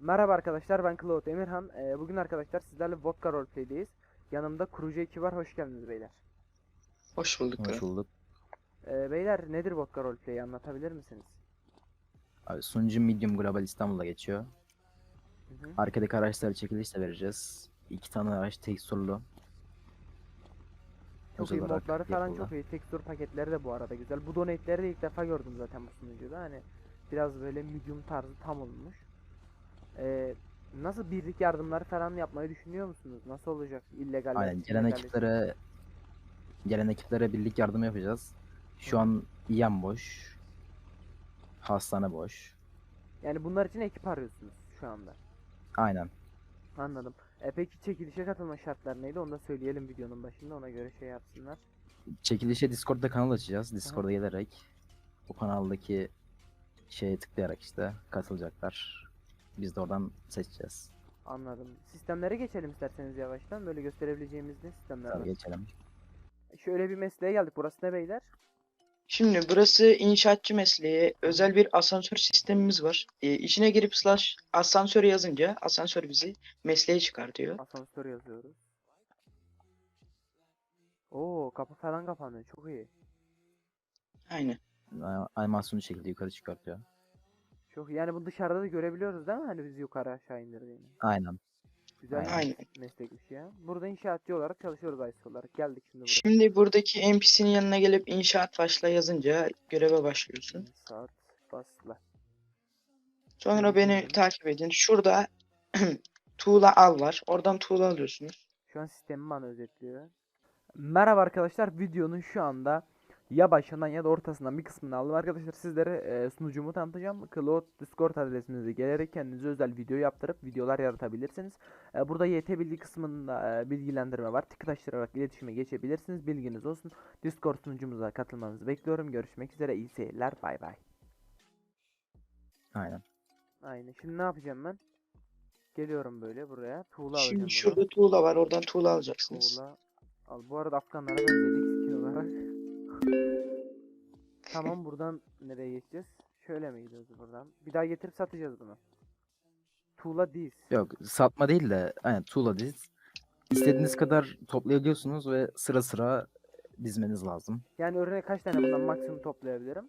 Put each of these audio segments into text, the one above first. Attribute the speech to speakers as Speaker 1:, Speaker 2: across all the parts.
Speaker 1: Merhaba arkadaşlar ben Cloud Emirhan. Ee, bugün arkadaşlar sizlerle Vodka Roleplay'deyiz. Yanımda kurucu ekip var. Hoş geldiniz beyler.
Speaker 2: Hoş bulduk.
Speaker 3: Hoş bulduk.
Speaker 1: Ee, beyler nedir Vodka Roleplay'i anlatabilir misiniz?
Speaker 3: Abi sunucu Medium Global İstanbul'da geçiyor.
Speaker 1: Hı hı.
Speaker 3: Arkadaki araçları çekiliş de vereceğiz. İki tane araç tekstürlü.
Speaker 1: Çok
Speaker 3: özel
Speaker 1: iyi
Speaker 3: olarak
Speaker 1: modları falan
Speaker 3: yapıldı.
Speaker 1: çok iyi. Tekstür paketleri de bu arada güzel. Bu donate'leri de ilk defa gördüm zaten bu sunucuda. Hani biraz böyle medium tarzı tam olmuş. Ee, nasıl birlik yardımları falan yapmayı düşünüyor musunuz? Nasıl olacak? illegal
Speaker 3: Aynen gelen
Speaker 1: illegal-
Speaker 3: ekiplere gelen ekiplere birlik yardım yapacağız. Şu an İYEM boş. Hastane boş.
Speaker 1: Yani bunlar için ekip arıyorsunuz şu anda.
Speaker 3: Aynen.
Speaker 1: Anladım. E peki çekilişe katılma şartları neydi? Onu da söyleyelim videonun başında. Ona göre şey yapsınlar.
Speaker 3: Çekilişe Discord'da kanal açacağız. Discord'a gelerek o kanaldaki şeye tıklayarak işte katılacaklar. Biz de oradan seçeceğiz.
Speaker 1: Anladım. Sistemlere geçelim isterseniz yavaştan. Böyle gösterebileceğimiz ne sistemler
Speaker 3: Tabii
Speaker 1: var?
Speaker 3: geçelim.
Speaker 1: Şöyle bir mesleğe geldik. Burası ne beyler?
Speaker 2: Şimdi burası inşaatçı mesleği. Özel bir asansör sistemimiz var. Ee, içine girip slash asansör yazınca asansör bizi mesleğe çıkartıyor.
Speaker 1: Asansör yazıyoruz. Oo kapı falan kapanıyor. Çok iyi.
Speaker 2: Aynen.
Speaker 3: A- Animasyonu şekilde yukarı çıkartıyor.
Speaker 1: Çok iyi. Yani bu dışarıda da görebiliyoruz değil mi? Hani bizi yukarı aşağı indirdiğini.
Speaker 3: Aynen.
Speaker 1: Güzel bir
Speaker 2: Aynen.
Speaker 1: meslekmiş ya. Burada inşaatçı olarak çalışıyoruz IC olarak. Geldik şimdi buraya.
Speaker 2: Şimdi buradaki NPC'nin yanına gelip inşaat başla yazınca göreve başlıyorsun.
Speaker 1: Saat basla.
Speaker 2: Sonra beni takip edin. Şurada tuğla al var. Oradan tuğla alıyorsunuz.
Speaker 1: Şu an sistemi bana özetliyor. Merhaba arkadaşlar. Videonun şu anda ya başından ya da ortasından bir kısmını aldım. Arkadaşlar sizlere e, sunucumu tanıtacağım. Cloud Discord adresinize gelerek kendinize özel video yaptırıp videolar yaratabilirsiniz. E, burada YT bilgi kısmında e, bilgilendirme var. Tıklaştırarak iletişime geçebilirsiniz. Bilginiz olsun. Discord sunucumuza katılmanızı bekliyorum. Görüşmek üzere. İyi seyirler. Bay bay.
Speaker 3: Aynen.
Speaker 1: Aynen. Şimdi ne yapacağım ben? Geliyorum böyle buraya. Tuğla alacağım.
Speaker 2: Şimdi
Speaker 1: buradan.
Speaker 2: şurada tuğla var. Oradan tuğla alacaksınız.
Speaker 1: Tuğla. Al. Bu arada Afganlara benzedik. Tamam buradan nereye geçeceğiz? Şöyle mi gidiyoruz buradan? Bir daha getirip satacağız bunu. Tuğla diz.
Speaker 3: Yok satma değil de aynen tuğla diz. İstediğiniz kadar toplayabiliyorsunuz ve sıra sıra dizmeniz lazım.
Speaker 1: Yani örneğin kaç tane bundan maksimum toplayabilirim?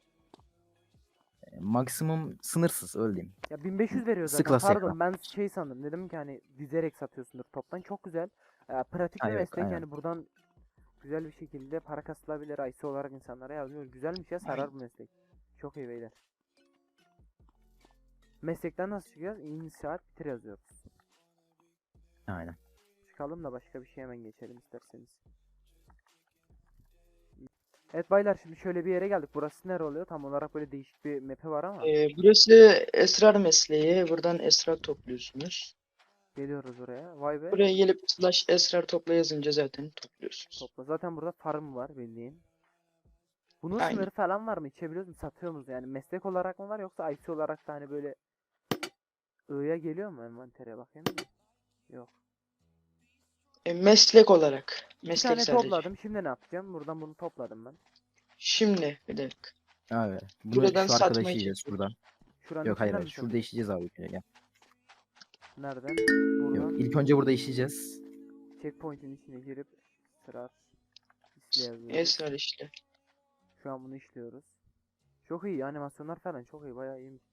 Speaker 3: E, Maksimum sınırsız öyle diyeyim.
Speaker 1: Ya 1500 veriyor zaten.
Speaker 3: Sıkla sıkla.
Speaker 1: Pardon ben şey sandım. Dedim ki hani dizerek satıyorsundur toptan. Çok güzel. Ee, pratik bir meslek yani buradan güzel bir şekilde para kasılabilir. IC olarak insanlara yazıyor. Güzelmiş ya sarar bu meslek. Çok iyi beyler. Meslekten nasıl çıkacağız? İnşaat bitir yazıyoruz.
Speaker 3: Aynen.
Speaker 1: Çıkalım da başka bir şey hemen geçelim isterseniz. Evet baylar şimdi şöyle bir yere geldik. Burası nere oluyor? Tam olarak böyle değişik bir map'i var ama.
Speaker 2: Ee, burası esrar mesleği. Buradan esrar topluyorsunuz.
Speaker 1: Geliyoruz oraya. Vay be.
Speaker 2: Buraya gelip slash esrar topla yazınca zaten topluyorsunuz.
Speaker 1: Topla. Zaten burada farm var bildiğin. Bunun
Speaker 2: Aynen.
Speaker 1: sınırı falan var mı? İçebiliyoruz mu? Satıyor muyuz? Yani meslek olarak mı var yoksa IC olarak da hani böyle I'ya geliyor mu envantere bakayım mı? Yok.
Speaker 2: E, meslek olarak.
Speaker 1: Bir
Speaker 2: Meslek
Speaker 1: tane
Speaker 2: sadece.
Speaker 1: topladım. Şimdi ne yapacağım? Buradan bunu topladım ben.
Speaker 2: Şimdi bir dakika.
Speaker 3: Abi bunu
Speaker 2: Buradan
Speaker 3: şu
Speaker 2: satmaya
Speaker 3: şuradan.
Speaker 1: Şuranın
Speaker 3: Yok hayır
Speaker 1: içinden
Speaker 3: hayır
Speaker 1: mi
Speaker 3: şurada
Speaker 1: satayım?
Speaker 3: işleyeceğiz abi. Gel.
Speaker 1: Nereden?
Speaker 3: Yok
Speaker 1: Buradan.
Speaker 3: ilk önce burada işleyeceğiz.
Speaker 1: Checkpoint'in içine girip sırar. İşle yazıyoruz.
Speaker 2: Esrar işte.
Speaker 1: Şu an bunu işliyoruz. Çok iyi animasyonlar falan çok iyi bayağı iyiymiş.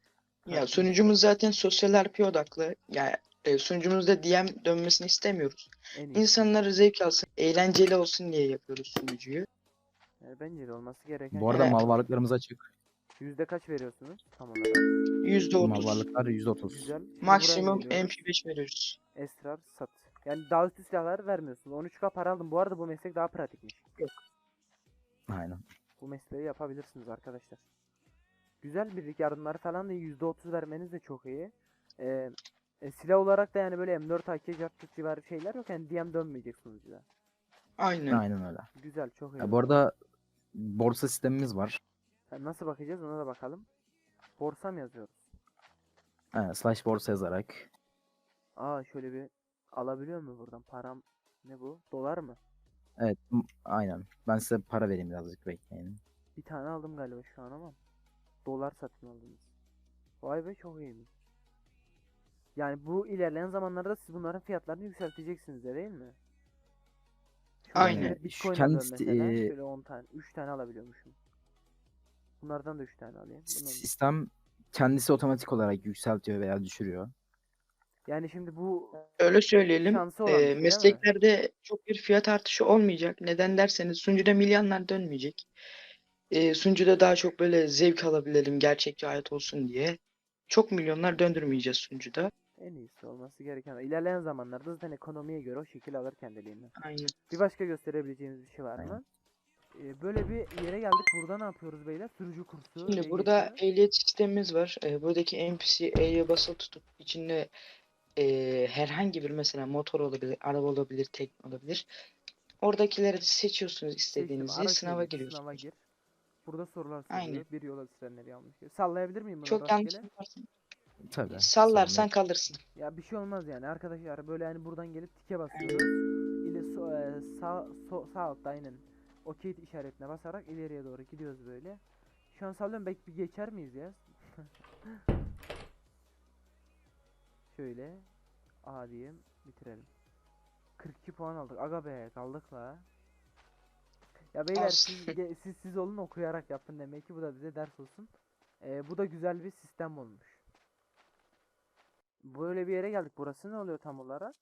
Speaker 2: Ya sunucumuz zaten sosyal RP odaklı. Yani e, sunucumuzda DM dönmesini istemiyoruz.
Speaker 1: en.
Speaker 2: İnsanlar zevk alsın, eğlenceli olsun diye yapıyoruz sunucuyu.
Speaker 1: Yani bence de olması gereken.
Speaker 3: Bu arada
Speaker 2: Evet.
Speaker 3: mal varlıklarımız açık.
Speaker 1: Yüzde kaç veriyorsunuz tam olarak?
Speaker 2: %30.
Speaker 3: Mal varlıklar %30.
Speaker 1: Güzel. Şimdi buraya
Speaker 2: Maksimum
Speaker 1: geliyoruz.
Speaker 2: MP5 veriyoruz.
Speaker 1: Esrar sat. Yani daha üstü silahlar vermiyorsunuz. 13k para aldım. Bu arada bu meslek daha pratikmiş.
Speaker 3: Aynen.
Speaker 1: Bu mesleği yapabilirsiniz arkadaşlar. Güzel birlik yardımları falan da %30 vermeniz de çok iyi. Ee, e, silah olarak da yani böyle M4 AK cartçut civarı şeyler yok. Yani DM dönmeyecek sunucuda.
Speaker 2: Aynen.
Speaker 3: Aynen öyle.
Speaker 1: Güzel çok iyi.
Speaker 3: Ya bu arada borsa sistemimiz var.
Speaker 1: Ha, nasıl bakacağız ona da bakalım. Borsa mı yazıyoruz?
Speaker 3: Evet, slash borsa yazarak.
Speaker 1: Aa şöyle bir alabiliyor mu buradan? Param ne bu? Dolar mı?
Speaker 3: Evet aynen. Ben size para vereyim birazcık bekleyin.
Speaker 1: Bir tane aldım galiba şu an ama. Dolar satın aldınız. Vay be çok iyiymiş. Yani bu ilerleyen zamanlarda siz bunların fiyatlarını yükselteceksiniz de değil mi? Şu
Speaker 2: Aynen.
Speaker 3: Şu kendi
Speaker 1: mesela.
Speaker 3: eee,
Speaker 1: Şöyle 10 tane, 3 tane alabiliyormuşum. Bunlardan da 3 tane alayım. Bundan da-
Speaker 3: Sistem kendisi otomatik olarak yükseltiyor veya düşürüyor.
Speaker 1: Yani şimdi bu
Speaker 2: Öyle söyleyelim.
Speaker 1: Şansı olan
Speaker 2: e,
Speaker 1: bir şey değil mi?
Speaker 2: mesleklerde çok bir fiyat artışı olmayacak. Neden derseniz sunucuda milyonlar dönmeyecek. E, sunucuda daha çok böyle zevk alabilelim, gerçekçi hayat olsun diye. Çok milyonlar döndürmeyeceğiz sunucuda.
Speaker 1: en iyisi olması gereken. İlerleyen zamanlarda zaten ekonomiye göre o şekil alır kendiliğinden.
Speaker 2: Aynen.
Speaker 1: Bir başka gösterebileceğimiz bir şey var
Speaker 3: Aynen.
Speaker 1: mı? Ee, böyle bir yere geldik. Burada ne yapıyoruz beyler? Sürücü kursu.
Speaker 2: Şimdi burada
Speaker 1: geçiyor.
Speaker 2: ehliyet sistemimiz var. E, buradaki NPC E'ye basılı tutup içinde e, herhangi bir mesela motor olabilir, araba olabilir, tekne olabilir. Oradakileri de seçiyorsunuz
Speaker 1: Seçtim,
Speaker 2: istediğinizi.
Speaker 1: araç
Speaker 2: Sınava
Speaker 1: ehliyeti,
Speaker 2: giriyorsunuz.
Speaker 1: Sınava gir. Burada sorular
Speaker 2: Aynen.
Speaker 1: soruyor. Bir yola düşenleri yanlış. Sallayabilir miyim bunu
Speaker 2: Çok yanlış yaparsan
Speaker 3: Tabii.
Speaker 2: sallarsan
Speaker 3: yok.
Speaker 2: kalırsın.
Speaker 1: Ya bir şey olmaz yani arkadaşlar böyle hani buradan gelip tike basıyoruz. İle so, e, sağ so, sağ altta aynen okey işaretine basarak ileriye doğru gidiyoruz böyle. Şu an sallıyorum belki bir geçer miyiz ya? Şöyle A diyeyim bitirelim. 42 puan aldık. Aga be kaldık la. Ya beyler siz, siz siz olun okuyarak yapın demek ki bu da bize ders olsun. Ee, bu da güzel bir sistem olmuş. Böyle bir yere geldik. Burası ne oluyor tam olarak?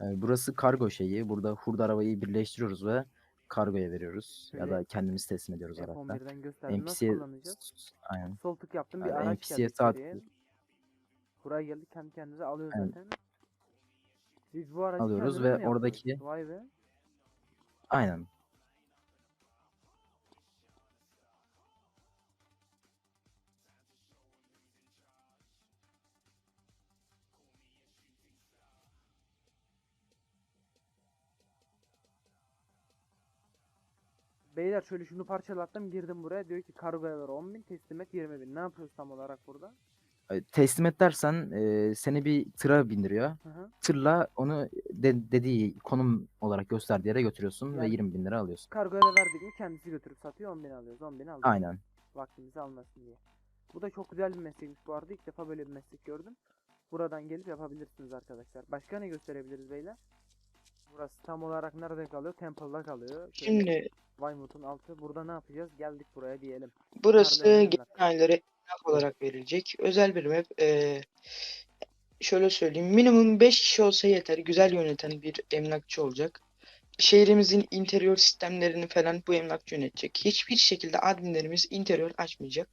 Speaker 3: Yani burası kargo şeyi. Burada hurda arabayı birleştiriyoruz ve kargoya veriyoruz. Ya
Speaker 1: Şöyle
Speaker 3: da kendimiz teslim ediyoruz araçta.
Speaker 1: F11'den gösterdim. Nasıl
Speaker 3: NPC'ye
Speaker 1: kullanacağız?
Speaker 3: aynen.
Speaker 1: Sol tık yaptım bir araç
Speaker 3: NPC'ye
Speaker 1: geldi içeriye.
Speaker 3: tıklı-
Speaker 1: Buraya geldik kendi kendimize alıyor
Speaker 3: Aynen.
Speaker 1: zaten. Biz bu aracı
Speaker 3: Alıyoruz
Speaker 1: kendimiz
Speaker 3: ve
Speaker 1: mi
Speaker 3: oradaki-
Speaker 1: Vay be.
Speaker 3: Aynen.
Speaker 1: Beyler şöyle şunu parçalattım girdim buraya diyor ki kargoya ver 10.000 teslim et 20.000 ne yapıyoruz tam olarak burada?
Speaker 3: Teslim et dersen e, seni bir tıra bindiriyor.
Speaker 1: Hı hı.
Speaker 3: Tırla onu de- dediği konum olarak gösterdiği yere götürüyorsun ve
Speaker 1: Yani-
Speaker 3: 20 bin lira alıyorsun.
Speaker 1: Kargoya da verdik mi kendisi götürüp satıyor 10.000 alıyoruz 10.000 alıyoruz.
Speaker 3: Aynen.
Speaker 1: Vaktimizi almasın diye. Bu da çok güzel bir meslekmiş bu arada ilk defa böyle bir meslek gördüm. Buradan gelip yapabilirsiniz arkadaşlar. Başka ne gösterebiliriz beyler? Burası tam olarak nerede kalıyor? Temple'da kalıyor.
Speaker 2: Şimdi
Speaker 1: Weymouth'un altı. Burada ne yapacağız? Geldik buraya diyelim.
Speaker 2: burası
Speaker 1: Nerede
Speaker 2: genel ailelere emlak olarak verilecek. Özel bir map. Ee, şöyle söyleyeyim. Minimum 5 kişi olsa yeter. Güzel yöneten bir emlakçı olacak. Şehrimizin interior sistemlerini falan bu emlakçı yönetecek. Hiçbir şekilde adminlerimiz interior açmayacak.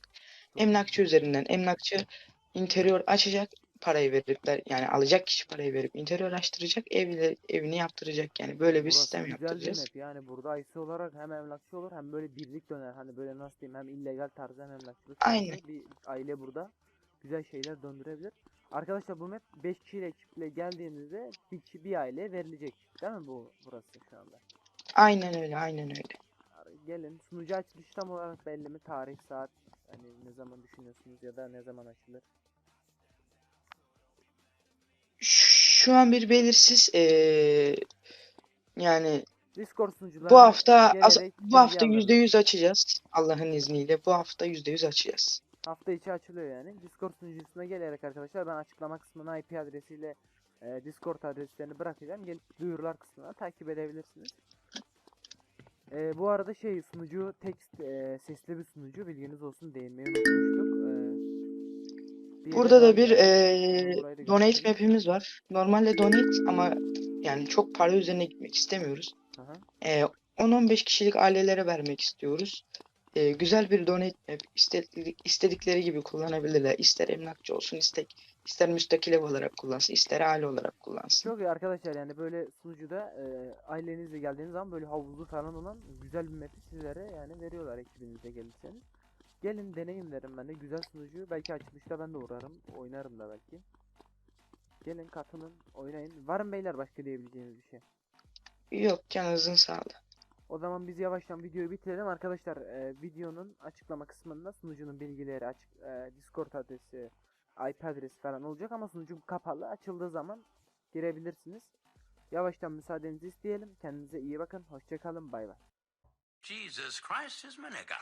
Speaker 2: Emlakçı üzerinden emlakçı interior açacak parayı verirler. Yani alacak kişi parayı verip interior açtıracak. Evle, evini yaptıracak. Yani böyle bir
Speaker 1: Burası
Speaker 2: sistem yaptıracağız.
Speaker 1: map. Yani burada IC olarak hem emlakçı olur hem böyle birlik döner. Hani böyle nasıl diyeyim hem illegal tarzı hem emlakçılık
Speaker 2: Aynen.
Speaker 1: bir aile burada güzel şeyler döndürebilir. Arkadaşlar bu map 5 kişiyle ekiple geldiğinizde bir kişi bir aile verilecek. Değil mi bu burası şu anda?
Speaker 2: Aynen öyle, aynen öyle.
Speaker 1: Gelin sunucu açılışı tam olarak belli mi? Tarih, saat hani ne zaman düşünüyorsunuz ya da ne zaman açılır?
Speaker 2: Şu an bir belirsiz eee, yani
Speaker 1: Discord
Speaker 2: bu hafta az- bu hafta
Speaker 1: alırız.
Speaker 2: %100 açacağız. Allah'ın izniyle bu hafta %100 açacağız.
Speaker 1: Hafta içi açılıyor yani. Discord sunucusuna gelerek arkadaşlar ben açıklama kısmına IP adresiyle e, Discord adreslerini bırakacağım. Gelip duyurular kısmına takip edebilirsiniz. E, bu arada şey sunucu tekst e, sesli bir sunucu bilginiz olsun değinmeyi unutmuştuk. E,
Speaker 2: Burada da bir
Speaker 1: da
Speaker 2: donate map'imiz var. Normalde donate ama yani çok para üzerine gitmek istemiyoruz.
Speaker 1: Aha.
Speaker 2: Eee, 10-15 kişilik ailelere vermek istiyoruz. Eee, güzel bir donate map. İstedik, istedikleri gibi kullanabilirler. İster emlakçı olsun, istek, ister müstakil ev olarak kullansın, ister aile olarak kullansın.
Speaker 1: Çok iyi arkadaşlar yani böyle sunucuda e, ailenizle geldiğiniz zaman böyle havuzlu falan olan güzel bir map'i sizlere yani veriyorlar ekibinizle gelirseniz. Gelin deneyin derim ben de güzel sunucu. Belki açılışta ben de uğrarım. Oynarım da belki. Gelin katılın oynayın. Var mı beyler başka diyebileceğiniz bir şey?
Speaker 2: Yok canınızın sağlığı.
Speaker 1: O zaman biz yavaştan videoyu bitirelim arkadaşlar. e, videonun açıklama kısmında sunucunun bilgileri açık, e, Discord adresi, IP adresi falan olacak ama sunucu kapalı. Açıldığı zaman girebilirsiniz. Yavaştan müsaadenizi isteyelim. Kendinize iyi bakın. Hoşçakalın. Bay bay.
Speaker 4: Jesus Christ is my nigga.